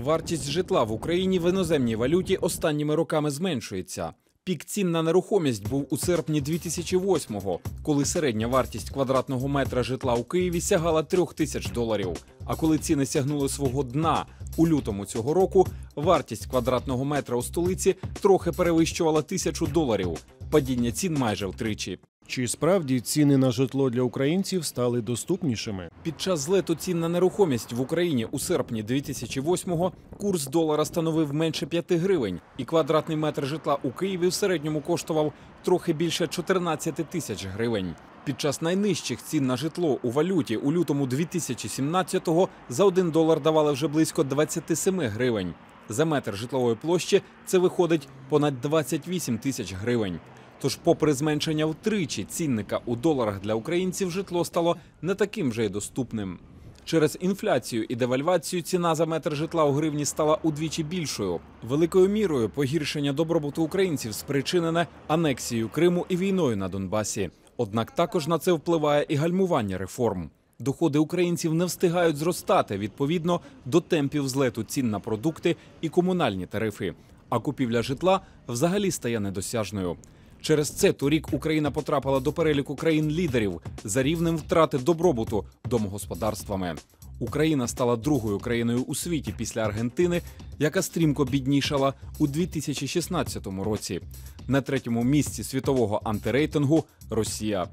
Вартість житла в Україні в іноземній валюті останніми роками зменшується. Пік цін на нерухомість був у серпні 2008-го, коли середня вартість квадратного метра житла у Києві сягала трьох тисяч доларів. А коли ціни сягнули свого дна у лютому цього року, вартість квадратного метра у столиці трохи перевищувала тисячу доларів. Падіння цін майже втричі. Чи справді ціни на житло для українців стали доступнішими? Під час злету цін на нерухомість в Україні у серпні 2008-го курс долара становив менше 5 гривень, і квадратний метр житла у Києві в середньому коштував трохи більше 14 тисяч гривень. Під час найнижчих цін на житло у валюті у лютому 2017-го за 1 долар давали вже близько 27 гривень. За метр житлової площі це виходить понад 28 тисяч гривень. Тож, попри зменшення втричі цінника у доларах для українців, житло стало не таким вже й доступним. Через інфляцію і девальвацію ціна за метр житла у гривні стала удвічі більшою. Великою мірою погіршення добробуту українців спричинене анексією Криму і війною на Донбасі. Однак також на це впливає і гальмування реформ. Доходи українців не встигають зростати відповідно до темпів злету цін на продукти і комунальні тарифи. А купівля житла взагалі стає недосяжною. Через це торік Україна потрапила до переліку країн-лідерів за рівнем втрати добробуту домогосподарствами. Україна стала другою країною у світі після Аргентини, яка стрімко біднішала у 2016 році. На третьому місці світового антирейтингу Росія.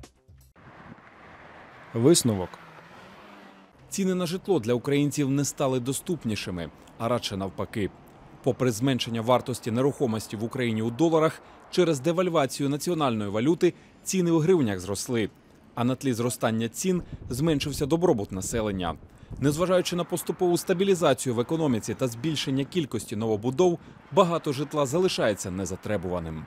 Висновок. Ціни на житло для українців не стали доступнішими, а радше навпаки. Попри зменшення вартості нерухомості в Україні у доларах, через девальвацію національної валюти ціни у гривнях зросли. А на тлі зростання цін зменшився добробут населення. Незважаючи на поступову стабілізацію в економіці та збільшення кількості новобудов, багато житла залишається незатребуваним.